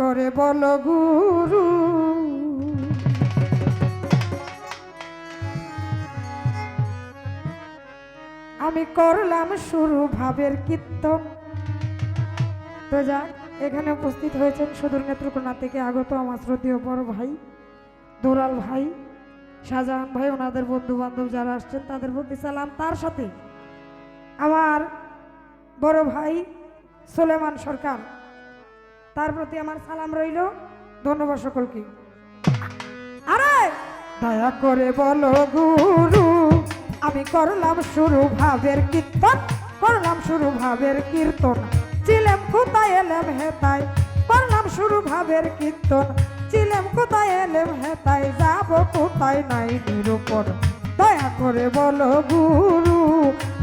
করে বলো গুরু। আমি করলাম শুরু ভাবের কীর্তন। তো যাক, এখানে উপস্থিত হয়েছেন সুদূর নেত্রকোনা থেকে আগত আমার শ্রদ্ধেয় বড় ভাই, দুলাল ভাই, শাহজাহান ভাই, ওনাদের বন্ধু বান্ধব যারা আসছেন, তাদের প্রতি সালাম। তার সাথে আমার বড় ভাই সোলেমান সরকার। তার প্রতি আমার সালাম রইল। ধন্যবাদ সকলকে। আরে! দয়া করে বলো, গুরু, আমি করলাম শুরু ভাবের কীর্তন, করলাম শুরু ভাবের কীর্তন। চিলেম কোথায় এলাম হেতাই করলাম শুরু ভাবের কীর্তন। চিলেম কোথায় এলাম হেতাই যাব কোথায় নাই নিরূপণ। দয়া করে বলো, গুরু,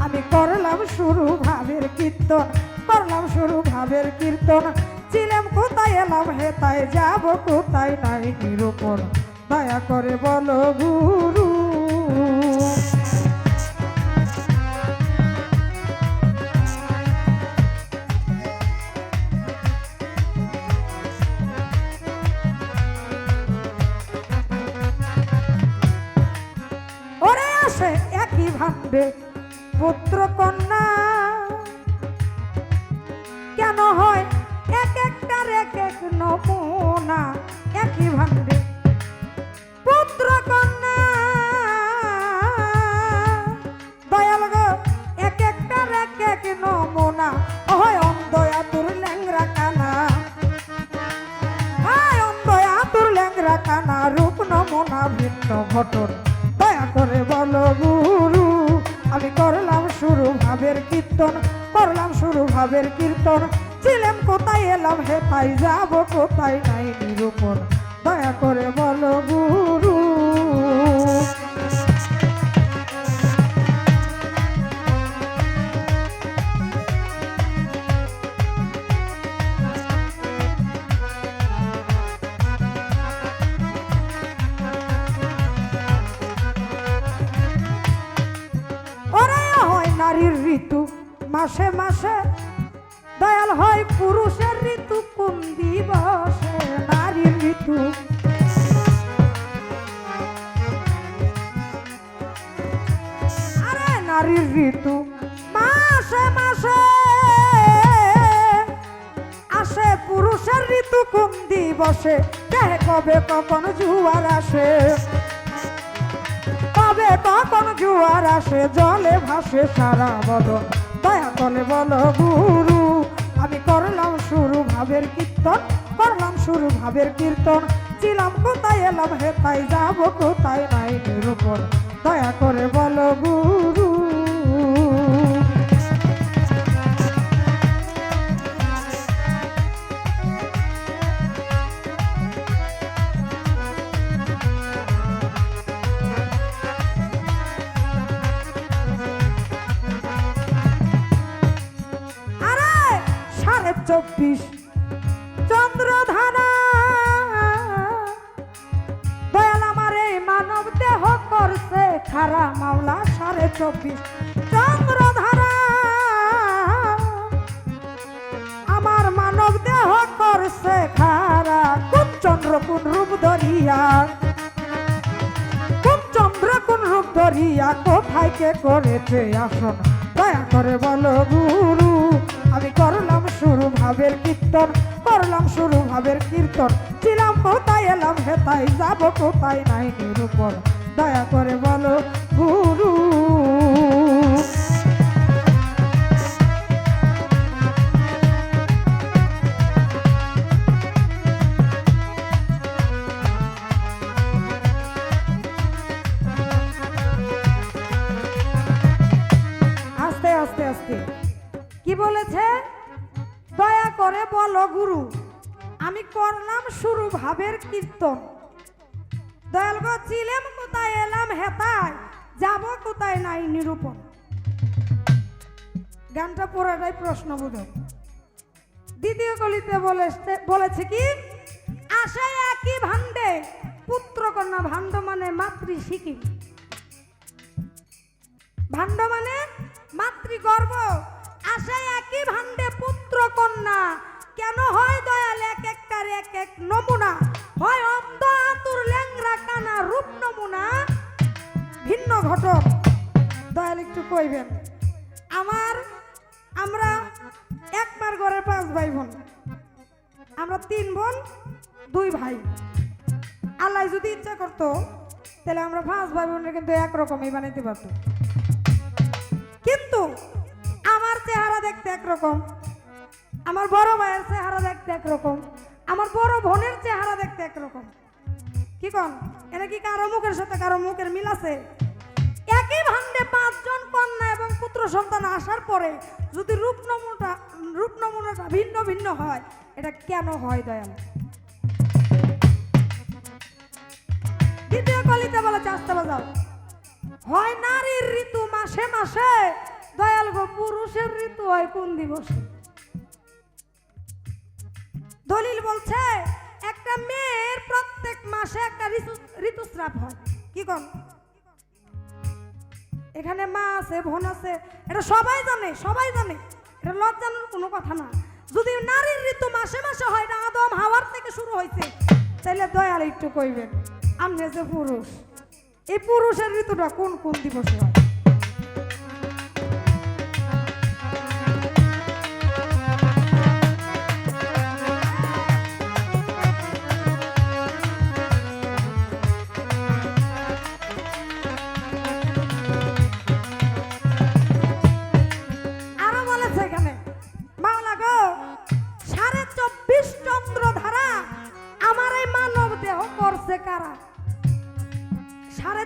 আমি করলাম শুরু ভাবের কীর্তন, করলাম শুরু ভাবের কীর্তন। ছিলাম কোথায় এলাম হেতায় যাব কোথায়? নাই নিরূপণ। দয়া করে বলো গুরু। একই ভান্ডে পুত্র কন্যা। কেন হয় নমুনা একই ভান্ডে পুত্র কন্যা দয়াল গো, এক এক এক হয় অন্ধয়া তোর ল্যাংরা কানা। হায় অন্ধয়া তোর ল্যাংরা কানা, রূপ নমুনা ভিন্ন ঘটন। দয়া করে বলো আমি করলাম শুরু ভাবের কীর্তন, করলাম শুরু ভাবের কীর্তন। ছিলাম কোথায় এলাম? হে তাই যাব কোথায়? নাই নিরূপণ। দয়া করে বলো, গুরু। নারীর ঋতু। মাসে মাসে দয়াল হয় পুরুষের ঋতু, কোন দিবসে নারীর ঋতু? আরে নারীর ঋতু, মাসে মাসে আসে পুরুষের ঋতু, কোন দিবসে? কে কবে কখন জুয়ার আসে? কবে কখন জুয়ার আসে? জলে ভাসে সারা বদন, দয়া করে বলো কীর্তন করলাম শুরু ভাবের কীর্তন। ছিলাম কোথায়, এলাম হে তাই, যাব কোথায় নাই নিরূপণ দয়া করে বলো গুরু। চব্বিশ চন্দ্রধারা। দয়াল আমার মানব দেহ করছে খারা মাওলা সাড়ে চব্বিশ। চন্দ্রধারা। আমার মানব দেহ করছে খারা কোন চন্দ্র কোন রূপ ধরিয়া? কোন চন্দ্র কোন রূপ ধরিয়া? কোথায় কে করেছে আসন? দয়া করে বলো গুরু, আমি করলাম শুরু ভাবের কীর্তন। করলাম শুরু ভাবের কীর্তন। ছিলাম কোথায়, এলাম হেতাই যাব কোথায় নাই নিরূপণ। দয়া করে বলো, গুরু। আস্তে আস্তে আস্তে। কি বলেছে? করে বলো গুরু, আমি করলাম শুরু ভাবের কীর্তন। দয়াল গো, ছিলাম কোথায়, এলাম হেতায়, যাব কোথায় নাই নিরূপণ। গানটা পুরাটাই প্রশ্নবোধক। দ্বিতীয় কলিতে বলেছে কি? আশায় একই ভাণ্ডে পুত্র কন্যা ভাণ্ড মানে মাতৃ শিখি ভাণ্ড মানে মাতৃগর্ভ। আশায় একই ভাণ্ডে পুত্র কন্যা কেন হয় দয়াল এক একটার এক এক নমুনা? হয় অন্ধ আতুর ল্যাংরা কানা রূপ নমুনা। ভিন্ন ঘটক। দয়াল একটু কইবেন। আমার, আমরা একবার ঘরের পাঁচ ভাই বোন আমরা তিন বোন, দুই ভাই। আল্লাহ যদি ইচ্ছা করতো, তাহলে আমরা পাঁচ ভাই বোনের কিন্তু একরকমই বানাইতে পারতো কিন্তু আমার চেহারা দেখতে একরকম। আমার বড় ভাইয়ের চেহারা দেখতে একরকম, আমার বড় বোনের চেহারা দেখতে একরকম। কি কন? এটা কি কারও মুখের সাথে কারও মুখের মিল আছে? একই ভান্ডে পাঁচজন কন্যা এবং পুত্র সন্তান আসার পরে যদি রূপ নমুনাটা রূপ নমুনাটা ভিন্ন ভিন্ন হয়, এটা কেন হয় দয়াল? দ্বিতীয় কলিতে বলে চাষতে বাজাও। হয় নারীর ঋতু মাসে মাসে, দয়াল গো পুরুষের ঋতু হয় কোন দিবসে? দলিল বলছে, একটা মেয়ের প্রত্যেক মাসে একটা ঋতু ঋতুস্রাব হয়। কি কন? এখানে মা আছে, বোন আছে, এটা সবাই জানে সবাই জানে। এটা লজ্জানোর কোনো কথা না। যদি নারীর ঋতু মাসে মাসে হয় না আদম হাওয়ার থেকে শুরু হয়েছে। তাহলে দয়াল একটু কইবেন আমি যে পুরুষ, এই পুরুষের ঋতুটা কোন কোন দিবসে হয়?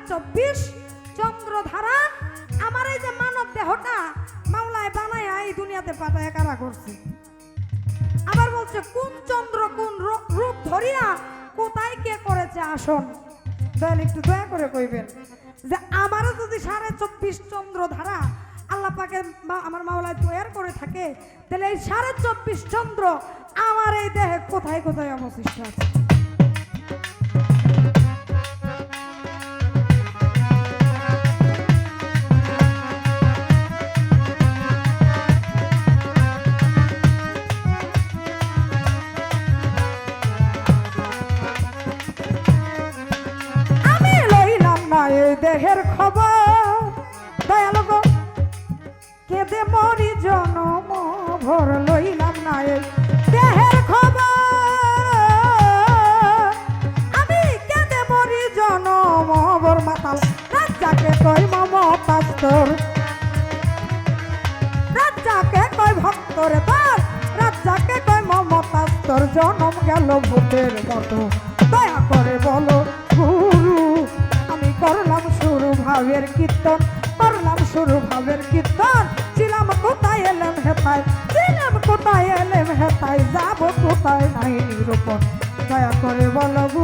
চব্বিশ চন্দ্র ধারা আমার এই যে মানব দেহটা মাওলায় বানায় এই দুনিয়াতে পাঠায় কারা করছে। আবার বলছে, কোন চন্দ্র কোন রূপ ধরিয়া কোথায় কে করেছে আসন? দয়াল একটু দয়া করে কইবেন যে আমারও যদি সাড়ে চব্বিশ চন্দ্র ধারা আল্লাহ পাকে আমার মাওলায় তৈয়ার করে থাকে, তাহলে এই সাড়ে চব্বিশ চন্দ্র আমার এই দেহে কোথায় কোথায় অবশিষ্ট আছে? দেহের খবর। দয়াল গো, কেঁদে মরি জনম, ভর লইলাম না দেহের খবর। আমি কেঁদে মরি জনম, ভর মাতাল রাজাকে কই মমতাস্তর রাজাকে কই ভক্তরে তোর রাজাকে কই মমতাস্তর জনম গেল ভূতের মতো, দয়া করে বলো, গুরু করলাম শুরু ভাবের কীর্তন, করলাম শুরু ভাবের কীর্তন। ছিলাম কোথায় এলাম হেতায় ছিলাম কোথায় এলাম হেতায় যাব কোথায় নাই নিরূপণ দয়া করে বলব